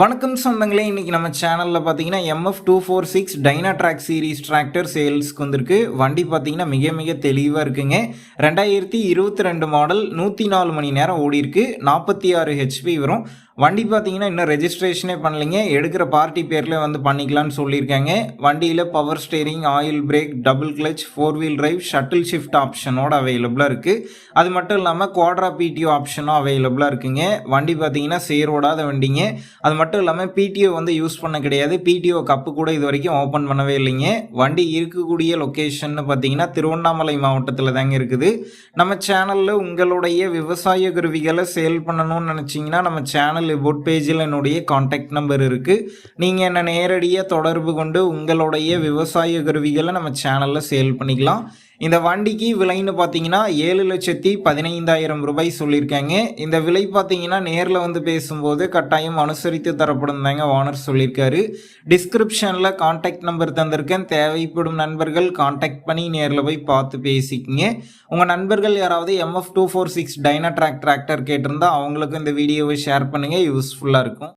வணக்கம் சொந்தங்களே இன்றைக்கி நம்ம சேனலில் பார்த்தீங்கன்னா MF two four six dyna track series tractor சேல்ஸ்க்கு வந்திருக்கு. வண்டி பார்த்தீங்கன்னா மிக மிக தெளிவாக இருக்குங்க. ரெண்டாயிரத்தி இருபத்தி ரெண்டு மாடல் நூற்றி நாலு மணி நேரம் ஓடிருக்கு நாற்பத்தி ஆறு ஹெச்பி வரும். வண்டி பார்த்தீங்கன்னா இன்னும் ரெஜிஸ்ட்ரேஷனே பண்ணலைங்க. எடுக்கிற பார்ட்டி பேரில் வந்து பண்ணிக்கலாம்னு சொல்லியிருக்காங்க. வண்டியில் power steering oil brake double clutch four wheel drive shuttle shift ஆப்ஷனோட அவைலபிளாக இருக்குது அது மட்டும் இல்லாமல் குவாட்ரா பிடிஓ ஆப்ஷனும் அவைலபிளாக இருக்குங்க. வண்டி பார்த்தீங்கன்னா சேரோடாத வண்டிங்க. அது மட்டும் இல்லாமல் பிடிஓ வந்து யூஸ் பண்ண கிடையாது. பிடிஓ கப்பு கூட இது வரைக்கும் ஓப்பன் பண்ணவே இல்லைங்க. வண்டி இருக்கக்கூடிய லொக்கேஷன் பார்த்தீங்கன்னா திருவண்ணாமலை மாவட்டத்தில் தாங்க இருக்குது. நம்ம சேனலில் உங்களுடைய விவசாய கருவிகளை சேல் பண்ணணும்னு நினச்சிங்கன்னா நம்ம சேனல் லிபோட் பேஜில் என்னுடைய காண்டாக்ட் நம்பர் இருக்குது நீங்கள் என்னை நேரடியாக தொடர்பு கொண்டு உங்களுடைய விவசாய கருவிகளை நம்ம சேனலில் சேல் பண்ணிக்கலாம். இந்த வண்டிக்கு விலைன்னு பார்த்தீங்கன்னா ஏழு லட்சத்தி பதினைந்தாயிரம் ரூபாய் சொல்லியிருக்காங்க. இந்த விலை பார்த்தீங்கன்னா நேரில் வந்து பேசும்போது கட்டாயம் அனுசரித்து தரப்படும் தாங்க ஓனர் சொல்லியிருக்காரு. டிஸ்கிரிப்ஷனில் காண்டாக்ட் நம்பர் தந்திருக்கேன். தேவைப்படும் நண்பர்கள் காண்டாக்ட் பண்ணி நேரில் போய் பார்த்து பேசிக்கிங்க. உங்கள் நண்பர்கள் யாராவது MF two four six dyna track tractor கேட்டிருந்தா அவங்களுக்கும் இந்த வீடியோவை ஷேர் பண்ணுங்கள் யூஸ்ஃபுல்லாக இருக்கும்.